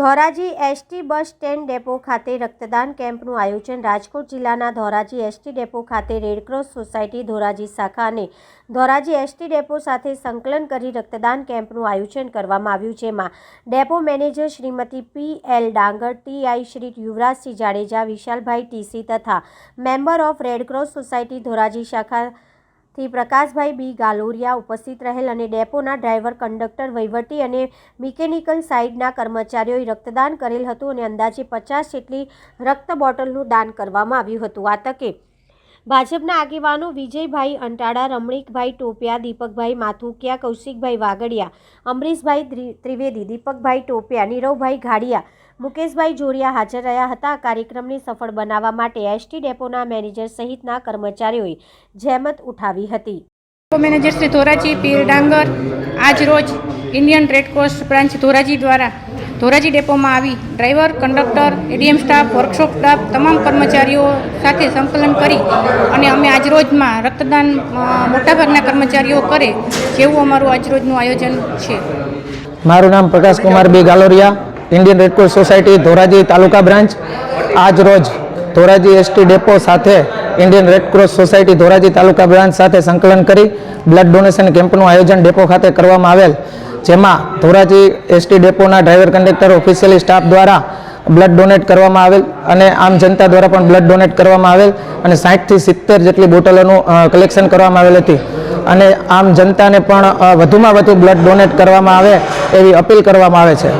Dhoraji ST bus stand depot ખાતે રક્તદાન કેમ્પનું આયોજન રાજકોટ જિલ્લાના ધોરાજી એસટી ડેપો ખાતે રેડક્રોસ સોસાયટી ધોરાજી શાખા અને ધોરાજી એસટી ડેપો સાથે સંકલન કરી રક્તદાન કેમ્પનું આયોજન કરવામાં આવ્યું, જેમાં depot manager Shrimati P L Dangar, TI Shri Yuvrajsinh Jadeja, Vishalbhai TC તથા member of Red Cross Society Dhoraji શાખા થી પ્રકાશભાઈ બી ગાલોરિયા ઉપસ્થિત રહેલ અને ડેપોના ડ્રાઈવર, કંડક્ટર વહીવટી અને મિકેનિકલ સાઇડના કર્મચારીઓએ રક્તદાન કરેલ હતું અને અંદાજે પચાસ જેટલી રક્ત બોટલનું દાન કરવામાં આવ્યું હતું. આ તકે ભાજપના આગેવાનો વિજયભાઈ અંટાળા રમણીકભાઈ ટોપિયા, દીપકભાઈ માથુકિયા, કૌશિકભાઈ વાગડિયા, અમરીશભાઈ ત્રિવેદી, દીપકભાઈ ટોપિયા, નીરવભાઈ ઘાડિયા મુકેશભાઈ જોરિયા હાજર રહ્યા હતા. આ કાર્યક્રમને સફળ બનાવવા માટે એસટી ડેપોના મેનેજર સહિતના કર્મચારીઓએ જહેમત ઉઠાવી હતી. મેનેજર શ્રી ધોરાજી પીર ડાંગર આજ રોજ ઇન્ડિયન રેડક્રોસ બ્રાન્ચ ધોરાજી દ્વારા ધોરાજી ડેપોમાં આવી driver conductor ADM staff workshop staff તમામ કર્મચારીઓ સાથે સંકલન કરી અને અમે આજરોજમાં રક્તદાન મોટાભાગના કર્મચારીઓ કરે જેવું અમારું આજરોજનું આયોજન છે. મારું નામ Prakash Kumar B Galoriya Indian Red Cross Society Dhoraji taluka branch આજ રોજ ધોરાજી એસટી ડેપો સાથે Indian Red Cross Society Dhoraji taluka branch સાથે સંકલન કરી બ્લડ ડોનેશન કેમ્પનું આયોજન ડેપો ખાતે કરવામાં આવેલ. જેમાં ધોરાજી એસટી ડેપોના ડ્રાઈવર કંડક્ટર, ઓફિશિયલી સ્ટાફ દ્વારા બ્લડ ડોનેટ કરવામાં આવેલ અને આમ જનતા દ્વારા પણ બ્લડ ડોનેટ કરવામાં આવેલ અને સાઠથી સિત્તેર જેટલી બોટલોનું કલેક્શન કરવામાં આવેલ હતી. અને આમ જનતાને પણ વધુમાં વધુ બ્લડ ડોનેટ કરવામાં આવે એવી અપીલ કરવામાં આવે છે.